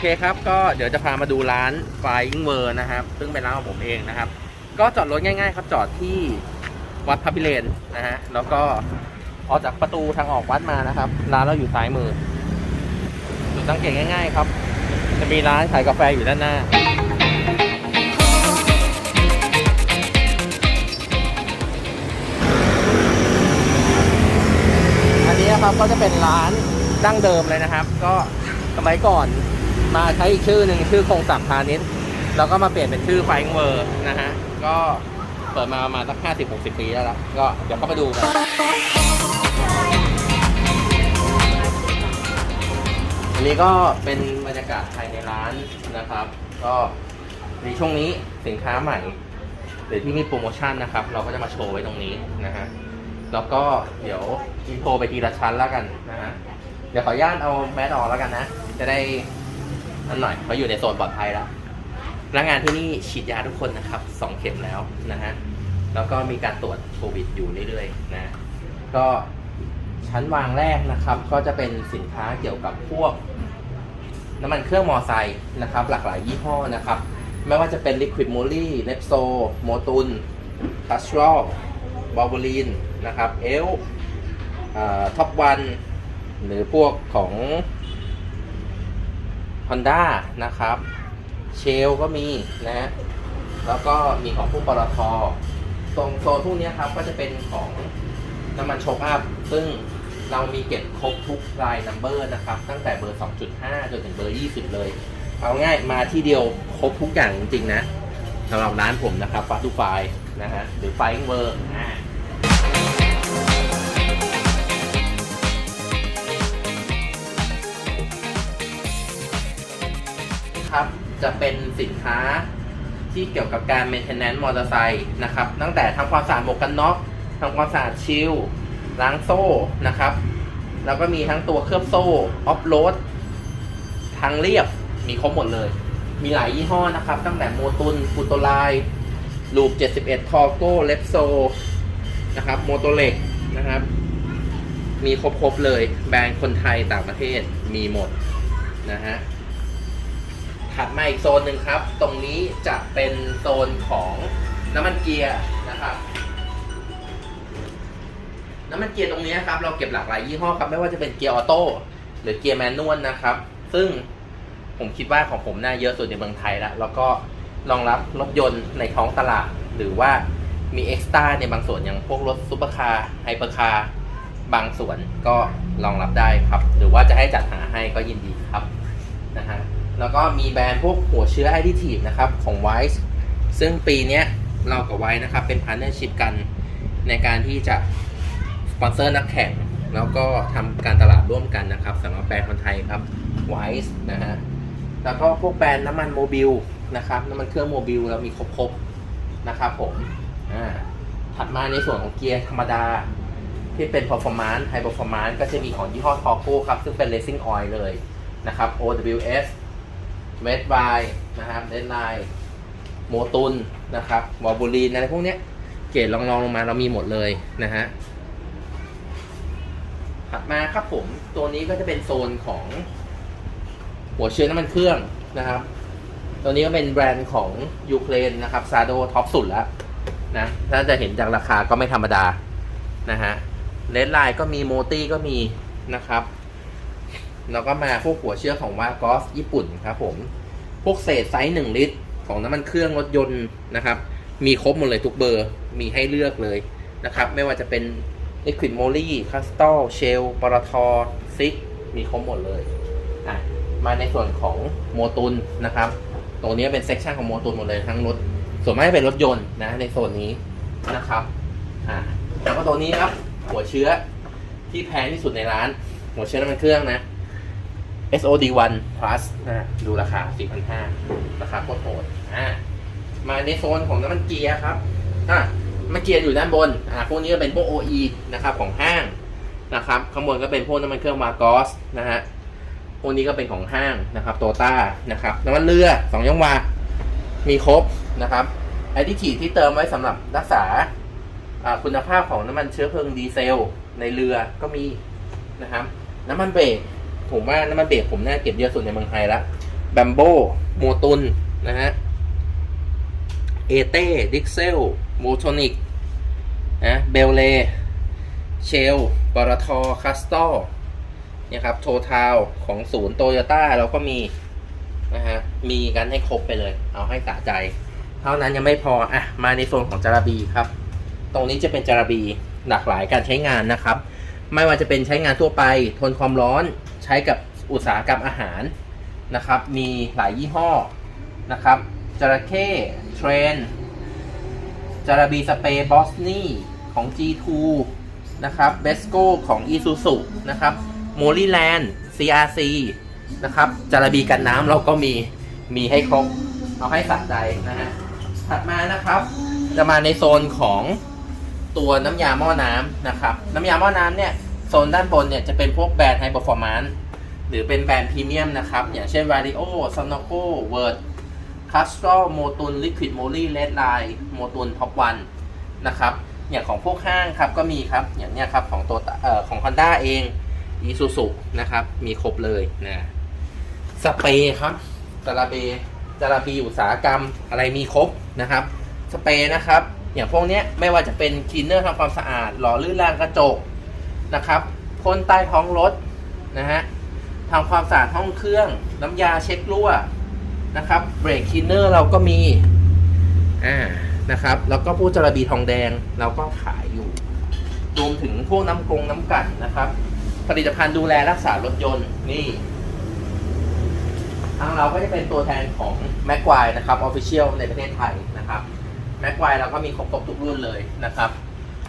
เคครับก็เดี๋ยวจะพามาดูร้าน Flying w o r นะครับ ซึ่งเป็นร้านของผมเองนะครับ ก็จอดรถง่ายๆ ครับจอดที่วัดพระพิเรนนะฮะแล้วก็ออกจากประตูทางออกวัดมานะครับ ร้านเราอยู่ซ้ายมือจุดสังเกตง่าย ๆ ครับ จะมีร้านขายกาแฟอยู่ด้านหน้า อันนี้นะครับก็จะเป็นร้านดั้งเดิมเลยนะครับ ก็สมัยก่อน มาใช้อีกชื่อหนึ่งชื่อคงสัมพาณิชย์แล้วก็มาเปลี่ยนเป็นชื่อไฟเวอร์นะฮะ ก็เปิดมาประมาณสักห้าสิบหกสิบปีแล้วล่ะก็เดี๋ยวเข้าไปดูกันอันนี้ก็เป็นบรรยากาศภายในร้านนะครับ ก็ในช่วงนี้สินค้าใหม่หรือที่มีโปรโมชั่นนะครับ เราก็จะมาโชว์ไว้ตรงนี้นะฮะแล้วก็เดี๋ยวอินโทรไปทีละชั้นแล้วกันนะฮะเดี๋ยวขออนุญาตเอาแมสออกแล้วกันนะ จะได้ นั่นหน่อยเพราะอยู่ในโซนปลอดภัยแล้วพนักงานที่นี่ฉีดยาทุกคนนะครับสองเข็มแล้วนะฮะแล้วก็มีการตรวจโควิดอยู่เรื่อยๆนะก็ชั้นวางแรกนะครับ ก็จะเป็นสินค้าเกี่ยวกับพวก น้ำมันเครื่องมอไซค์นะครับ หลากหลายยี่ห้อนะครับ ไม่ว่าจะเป็น Liquid Moly n e p s o m o t u n c a s t r o l บอลบูลีนนะครับเอลท็อปวันหรือพวกของ Honda นะครับ เชลก็มีนะฮะแล้วก็มีของผู้ปตทตรงโซนพวกเนี้ยครับก็จะเป็นของน้ำมันโชคอัพ ซึ่งเรามีเก็บครบทุกรายนัมเบอร์นะครับ ตั้งแต่เบอร์ 2.5 จนถึงเบอร์ 20 เลย เอาง่ายมาที่เดียวครบทุกอย่างจริงๆนะสำหรับร้านผมนะครับฟัตตูไฟนะฮะหรือไฟเวอร์อ่า ครับ จะเป็นสินค้าที่เกี่ยวกับการ maintenance มอเตอร์ไซค์นะครับ ตั้งแต่ทำความสะอาดหมวกกันน็อกทำความสะอาดชิลล้างโซ่นะครับ แล้วก็มีทั้งตัวเคลือบโซ่ออฟโรดทางเรียบมีครบหมดเลย มีหลายยี่ห้อนะครับ ตั้งแต่โมตุนฟูโตไลลูป 71 ทอโก้เลปโซนะครับโมโตเล็กนะครับ มีครบๆเลย แบรนด์คนไทยต่างประเทศมีหมดนะฮะ ถัดมาอีกโซนหนึ่งครับ ตรงนี้จะเป็นโซนของน้ำมันเกียร์นะครับ น้ำมันเกียร์ตรงนี้ครับ เราเก็บหลากหลายยี่ห้อครับ ไม่ว่าจะเป็นเกียร์ออโต้หรือเกียร์แมนนวลนะครับ ซึ่งผมคิดว่าของผมน่าเยอะสุดในเมืองไทยแล้ว แล้วก็รองรับรถยนต์ในท้องตลาด หรือว่ามีเอ็กซ์ต้าในบางส่วนอย่างพวกรถซูเปอร์คาร์ไฮเปอร์คาร์บางส่วนก็รองรับได้ครับ หรือว่าจะให้จัดหาให้ก็ยินดีครับนะฮะ แล้วก็มีแบรนด์พวกหัวเชื้อ Additive นะครับของ Wise ซึ่งปีนี้เรากับ Wise นะครับเป็นพาร์ n เนอร์ชิพกันในการที่จะสปอนเซอร์นักแข่ง แล้วก็ทำการตลาดร่วมกันนะครับสำหรับแบรนด์คนไทยครับ Wise นะฮะแล้วก็พวกแบรนด์น้ำมันโมบิลนะครับน้ำมันเครื่องโมบิลเรามีครบๆนะครับผมอ่าถัดมาในส่วนของเกียร์ธรรมดาที่เป็น performance high performance ก็จะมีของยี่ห้อ t o r q o ครับ ซึ่งเป็น racing oil เลยนะครับ OWS เวสบายนะครับเดนไลน์โมตุนนะครับวอลบูลีนอะไรพวกเนี้ยเกรดลองๆลงมาเรามีหมดเลยนะฮะถัดมาครับผมตัวนี้ก็จะเป็นโซนของ หัวเชื้อน้ำมันเครื่องนะครับ ตัวนี้ก็เป็นแบรนด์ของยูเครนนะครับซาโดท็อปสุดแล้วนะถ้าจะเห็นจากราคาก็ไม่ธรรมดานะฮะเลดไลน์ก็มีโมตี้ก็มีนะครับ แล้วก็มาพวกหัวเชื้อของวากอสญี่ปุ่นครับผม พวกเศษไซส์หนึ่งลิตร ของน้ำมันเครื่องรถยนต์นะครับ มีครบหมดเลยทุกเบอร์ มีให้เลือกเลยนะครับ ไม่ว่าจะเป็น Liquid Moly Crystal Shell ปตทซิกมีครบหมดเลยอะมาในส่วนของโมตุนนะครับ ตรงนี้เป็นเซกชันของโมตุนหมดเลยทั้งรถ ส่วนมากเป็นรถยนต์นะในโซนนี้นะครับอะแล้วก็ตัวนี้ครับหัวเชื้อที่แพงที่สุดในร้าน หัวเชื้อน้ำมันเครื่องนะ SOD1 Plus นะดูราคา 4,500 ราคาโคตรโหดอ่ามาในโซนของน้ำมันเกียร์ครับอะน้ำมันเกียร์อยู่ด้านบนอ่าพวกนี้ก็เป็นพวก OE นะครับของห้างนะครับข้างบนก็เป็นพวกน้ำมันเครื่องมากอสนะฮะพวกนี้ก็เป็นของห้างนะครับโตต้านะครับน้ำมันเรือสองยังวามีครบนะครับไอที่ขีดที่เติมไว้สำหรับรักษาอ่าคุณภาพของน้ำมันเชื้อเพลิงดีเซล ในเรือก็มีนะครับน้ำมันเบรก ผมว่าน้ำมันเบรกผมน่าเก็บเยอะสุดในเมืองไทยแล้วแบมโบโมตุนนะฮะเอเต้ดิกเซลโมโทนิกนะเบลเลเชลปตทคัสตอเนี่ยครับโททาวของศูนย์โตโยต้าเราก็มีนะฮะมีกันให้ครบไปเลย เอาให้สะใจ เท่านั้นยังไม่พอ อะ มาในโซนของจาราบีครับ ตรงนี้จะเป็นจาราบีหลากหลายการใช้งานนะครับ ไม่ว่าจะเป็นใช้งานทั่วไป ทนความร้อน ช้กับอุตสาหกรรมอาหารนะครับ มีหลายยี่ห้อนะครับจระเข้เทรนจาราบีสเปย์บอสนี่ของ G2 นะครับเบสโกของ Isuzu นะครับโมลีแลนด์ CRC นะครับจาราบีกันน้ำเราก็มี มีให้ครบ เอาให้สะใจนะฮะ ถัดมานะครับ จะมาในโซนของตัวน้ำยาหม้อน้ำนะครับ น้ำยาหม้อน้ำเนี่ย โซนด้านบนเนี่ยจะเป็นพวกแบรนด์ไฮเปอร์ฟอร์มานซ์หรือเป็นแบรนด์พรีเมียมนะครับ อย่างเช่น Vario s o n o c o Word c a s t r o m o t u n Liquid Moly Red Line m o t u n Top One นะครับอย่างของพวกห้างครับก็มีครับอย่างเนี้ยครับของตัวเอ่อของ Honda เอง Isuzu นะครับ มีครบเลยนะสเปรย์ครับจาราเบจาราบีอุตสาหกรรมอะไรมีครบนะครับ สเปรย์นะครับ อย่างพวกเนี้ยไม่ว่าจะเป็นคลีนเนอร์ทำความสะอาดหล่อลื่นรางกระจก นะครับพ่นใต้ท้องรถนะฮะทำความสะอาดห้องเครื่อง น้ำยาเช็ครั่วนะครับเบรกคีนเนอร์เราก็มีอ่านะครับ แล้วก็พวกจระบีทองแดงเราก็ขายอยู่ รวมถึงพวกน้ำกรงน้ำกัดนะครับ ผลิตภัณฑ์ดูแลรักษารถยนต์นี่ทางเราก็จะเป็นตัวแทนของแม็กควายนะครับออฟฟิเชียลในประเทศไทยนะครับแม็กควายเราก็มีครบครบทุกรุ่นเลยนะครับ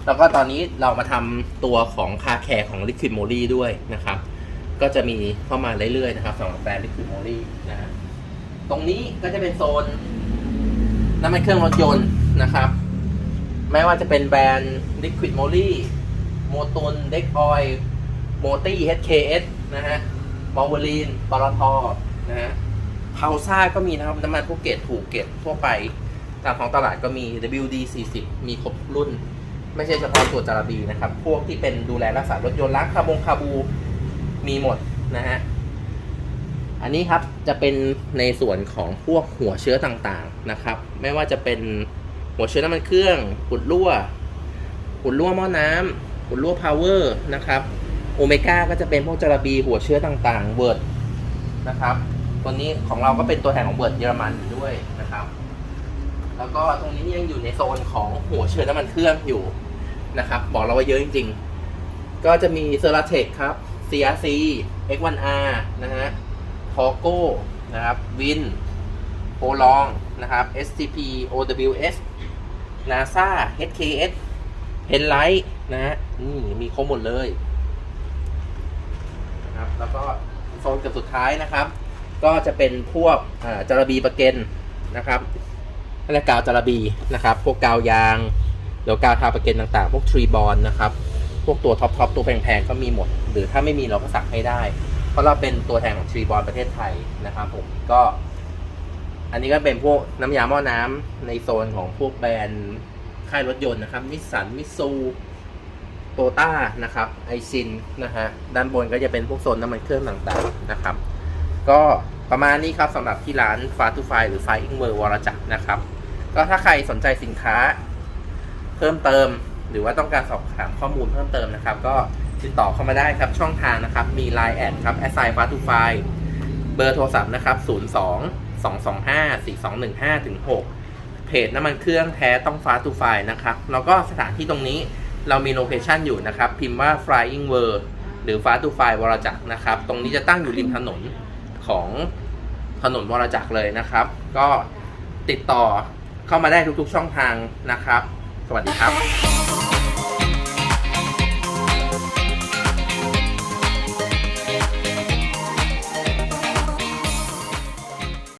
แล้วก็ตอนนี้เรามาทำตัวของคาแคร์ของ Liquid m o l y ด้วยนะครับ ก็จะมีเข้ามาเรื่อยๆนะครับสำหรับแบรนด์ Liquid m o l y นะฮะตรงนี้ก็จะเป็นโซนน้ำมันเครื่องรถยนต์นะครับ ไม่ว่าจะเป็นแบรนด์ Liquid m o l y โมตุนเด็กออยโมตี้ HKS นะฮะมอลเวลีนปตทนะฮะพาวซ่าก็มีนะครับ น้ำมันพวกเกรดถูกเกรดทั่วไปตามท้องตลาดก็มี WD 40 มีครบรุ่น ไม่ใช่เฉพาะตัวจาราบีนะครับ พวกที่เป็นดูแลรักษารถยนต์ล้างคาบงคาบูมีหมดนะฮะ อันนี้ครับจะเป็นในส่วนของพวกหัวเชื้อต่างๆนะครับ ไม่ว่าจะเป็นหัวเชื้อน้ำมันเครื่องอุดรั่วอุดรั่วหม้อน้ำอุดรั่วพาวเวอร์นะครับโอเมก้าก็จะเป็นพวกจาราบีหัวเชื้อต่างๆเวิร์ดนะครับ ตัวนี้ของเราก็เป็นตัวแทนของเวิร์ดเยอรมันด้วยนะครับ แล้วก็ตรงนี้ยังอยู่ในโซนของหัวเชื้อน้ำมันเครื่องอยู่นะครับ บอกเราว่าเยอะจริง ๆ ก็จะมีเซอร์ t เทคครับ CRC X1R นะฮะทอโก้นะครับวินโปลองนะครับ STP OWS NASA HKS เฮนไลท์นะฮะนี่มีครบหมดเลยนะครับแล้วก็โซนกับสุดท้ายนะครับ ก็จะเป็นพวกจารบีประเกนนะครับ และกาวจาระบีนะครับ พวกกาวยางหรือกาวทาประเกนต่างๆ พวกทรีบอลนะครับ พวกตัวท็อปทอปตัวแพงๆ ก็มีหมด หรือถ้าไม่มีเราก็สั่งให้ได้ เพราะเราเป็นตัวแทนของทรีบอลประเทศไทยนะครับผมก็ อันนี้ก็เป็นพวกน้ำยาหม้อน้ำในโซนของพวกแบรนด์ค่ายรถยนต์นะครับนิสสันมิซูโตต้านะครับไอซินนะฮะด้านบนก็จะเป็นพวกโซนน้ำมันเครื่องต่างๆนะครับ ก็ ประมาณนี้ครับสำหรับที่ร้านฟาตูไฟหรือไฟอิงเวอร์วรจักรนะครับ ก็ถ้าใครสนใจสินค้าเพิ่มเติม หรือว่าต้องการสอบถามข้อมูลเพิ่มเติมนะครับ ก็ติดต่อเข้ามาได้ครับช่องทางนะครับ มี Line แอดครับ a s s i g n f a t o f i เบอร์โทรศัพท์นะครับ 02 225 4215ถึง6เพจน้ำมันเครื่องแท้ต้องฟ้าตูไฟนะครับ แล้วก็สถานที่ตรงนี้เรามีโลเคชันอยู่นะครับ พิมพ์ว่า Flying World หรือฟ้าตูไฟวรจักรนะครับ ตรงนี้จะตั้งอยู่ริมถนน ของถนนวรจักรเลยนะครับ ก็ติดต่อเข้ามาได้ทุกๆช่องทางนะครับ สวัสดีครับ